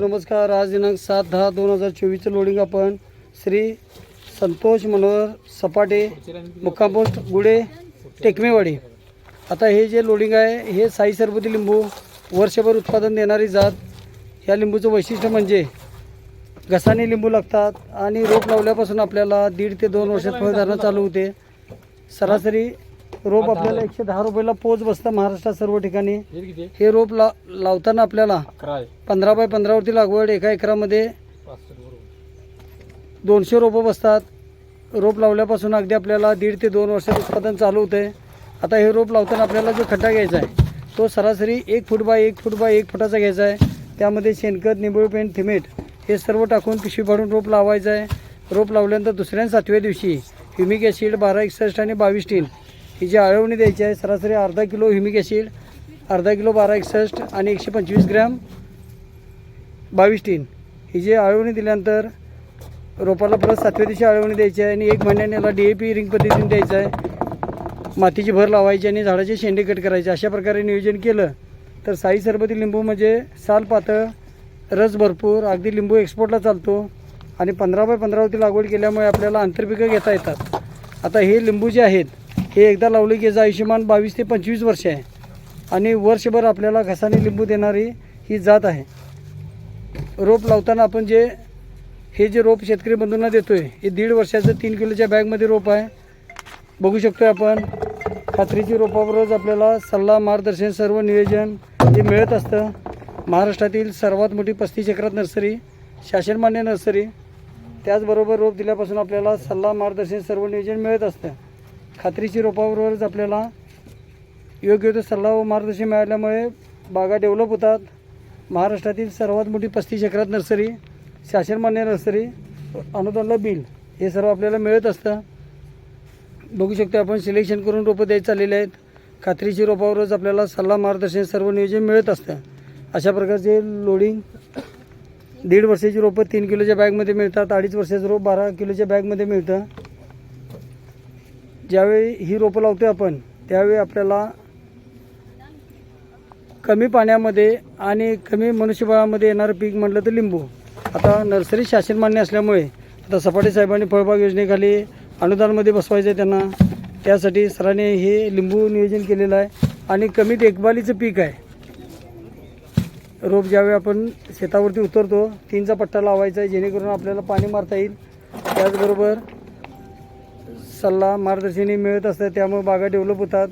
नमस्कार आज दिनांक सात दहा दोन हजार चोवीसचं लोडिंग आपण श्री संतोष मनोहर सपाटे मुक्काम पोस्ट गुडे टेकमेवाडी. आता हे जे लोडिंग आहे हे साई सरबती लिंबू वर्षभर उत्पादन देणारी जात. या लिंबूचं वैशिष्ट्य म्हणजे घसाने लिंबू लागतात आणि रोप लावल्यापासून आपल्याला दीड ते दोन वर्षात फळधारणा चालू होते. सरासरी रोप आपल्याला एकशे दहा रुपयाला पोच बसतं महाराष्ट्रात सर्व ठिकाणी. हे रोप ला लावताना आपल्याला पंधरा बाय पंधरावरती लागवड एका एकरामध्ये दोनशे रोपं बसतात. रोप लावल्यापासून अगदी आपल्याला दीड ते दोन वर्षात उत्पादन चालू होते आता हे रोप लावताना आपल्याला जो खड्डा घ्यायचा आहे तो सरासरी एक फूट बाय एक फूट बाय एक फुटाचा घ्यायचा आहे. त्यामध्ये शेणखत निंबळ पेंट थिमेट हे सर्व टाकून पिशवी फाडून रोप लावायचं आहे. रोप लावल्यानंतर दुसऱ्या आणि सातव्या दिवशी ह्युमिक ॲसिड बारा एकसष्ट आणि बावीस टीन ही जी आळवणी द्यायची आहे सरासरी अर्धा किलो ह्युमिक ॲसिड अर्धा किलो बारा एकसष्ट आणि एकशे पंचवीस ग्रॅम बावीस टीन. ही जी आळवणी दिल्यानंतर रोपाला परत सातव्या दिवशी आळवणी द्यायची आहे आणि एक महिन्याने याला डी ए पी रिंग पद्धतीने द्यायचं आहे. मातीची भर लावायची आणि झाडाचे शेंडे कट करायचे. अशा प्रकारे नियोजन केलं तर साई सरबती लिंबू म्हणजे साल पातळ रस भरपूर अगदी लिंबू एक्सपोर्टला चालतो आणि पंधरा बाय पंधरावरती लागवड केल्यामुळे आपल्याला आंतरपिकं घेता येतात. आता हे लिंबू जे आहेत हे एकदा लावले की याचं आयुष्यमान बावीस ते पंचवीस वर्ष आहे. आणि वर्षभर आपल्याला घसाने लिंबू देणारी ही जात आहे. रोप लावताना आपण जे हे जे रोप शेतकरी बंधूंना देतो आहे हे दीड वर्षाचं तीन किलोच्या बॅगमध्ये रोप आहे. बघू शकतो आहे आपण खात्रीची रोपावरच आपल्याला सल्ला मार्गदर्शन सर्व नियोजन हे मिळत असतं. महाराष्ट्रातील सर्वात मोठी पस्तीस एकरात नर्सरी शासनमान्य नर्सरी. त्याचबरोबर रोप दिल्यापासून आपल्याला सल्ला मार्गदर्शन सर्व नियोजन मिळत असतं. खात्रीची रोपाबरोबरच आपल्याला योग्य तो सल्ला व मार्गदर्शन मिळाल्यामुळे बागा डेव्हलप होतात. महाराष्ट्रातील सर्वात मोठी पस्तीस एकरात नर्सरी शासनमान्य नर्सरी अनुदानला बिल हे सर्व आपल्याला मिळत असतं. बघू शकतो आपण सिलेक्शन करून रोपं द्यायचे चाललेले आहेत. खात्रीची रोपावरच आपल्याला सल्ला मार्गदर्शन सर्व नियोजन मिळत असतं. अशा प्रकारचे लोडिंग दीड वर्षाची रोपं तीन किलोच्या बॅगमध्ये मिळतात. अडीच वर्षाचं रोप बारा किलोच्या बॅगमध्ये मिळतं. ज्यावेळी ही रोपं लावतो आपण त्यावेळी आपल्याला कमी पाण्यामध्ये आणि कमी मनुष्यबळामध्ये येणारं पीक म्हटलं तर लिंबू. आता नर्सरी शासन मान्य असल्यामुळे आता सपाटे साहेबांनी फळबाग योजनेखाली अनुदानमध्ये बसवायचं आहे त्यांना. त्यासाठी सरांनी हे लिंबू नियोजन केलेलं आहे आणि कमी देखभालीचं पीक आहे. रोप ज्यावेळी आपण शेतावरती उतरतो तीनचा पट्टा लावायचा आहे जेणेकरून आपल्याला पाणी मारता येईल. त्याचबरोबर सल्ला मार्गदर्शनही मिळत असतं त्यामुळे बागा डेव्हलप होतात.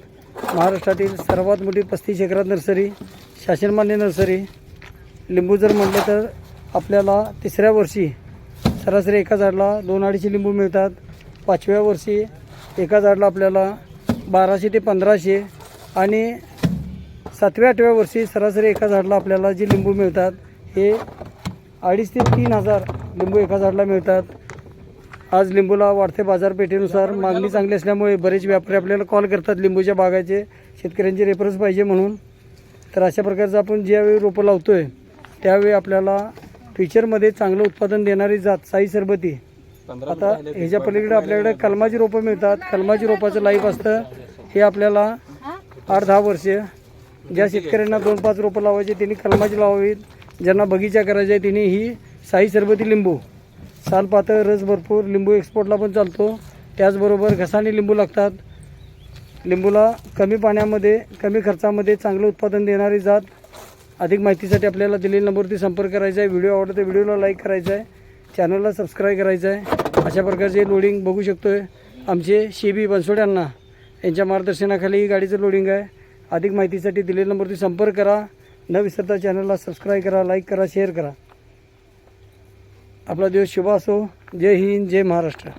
महाराष्ट्रातील सर्वात मोठी पस्तीस एकरात नर्सरी शासनमान्य नर्सरी. लिंबू जर म्हटलं तर आपल्याला तिसऱ्या वर्षी सरासरी एका झाडला दोन अडीचशे लिंबू मिळतात. पाचव्या वर्षी एका झाडला आपल्याला बाराशे ते पंधराशे आणि सातव्या आठव्या वर्षी सरासरी एका झाडला आपल्याला जे लिंबू मिळतात हे अडीच ते तीन हजार लिंबू एका झाडला मिळतात. आज लिंबूला वाढते बाजारपेठेनुसार मागणी चांगली असल्यामुळे बरेच व्यापारी आपल्याला कॉल करतात लिंबूच्या बागाचे शेतकऱ्यांचे रेफरन्स पाहिजे म्हणून. तर अशा प्रकारचं आपण ज्यावेळी रोपं लावतो आहे त्यावेळी आपल्याला फ्युचरमध्ये चांगलं उत्पादन देणारी जात साई सरबती. आता ह्याच्या पलीकडे आपल्याकडे कलमाची रोपं मिळतात. कलमाची रोपाचं लाईफ असतं. हे आपल्याला आठ दहा वर्ष. ज्या शेतकऱ्यांना दोन पाच रोपं लावायचे त्यांनी कलमाची लावावीत. ज्यांना बगीचा करायचा आहे त्यांनी ही साई सरबती लिंबू. सालपातळ रस भरपूर लिंबू एक्सपोर्टला पण चालतो. त्याचबरोबर घसाने लिंबू लागतात. लिंबूला कमी पाण्यामध्ये कमी खर्चामध्ये चांगलं उत्पादन देणारी जात. अधिक माहितीसाठी आपल्याला दिलेल्या नंबरवरती संपर्क करायचा आहे. व्हिडिओ आवडतो व्हिडिओला लाईक करायचा आहे. चॅनलला सबस्क्राईब करायचं आहे. अशा प्रकारचे लोडिंग बघू शकतो आहे आमचे शेबी बनसोड्यांना यांच्या मार्गदर्शनाखाली ही गाडीचं लोडिंग आहे. अधिक माहितीसाठी दिलेल्या नंबरवरती संपर्क करा. न विसरता चॅनलला सबस्क्राईब करा लाईक करा शेअर करा. आपला दिवस शुभ असो. जय हिंद जय महाराष्ट्र.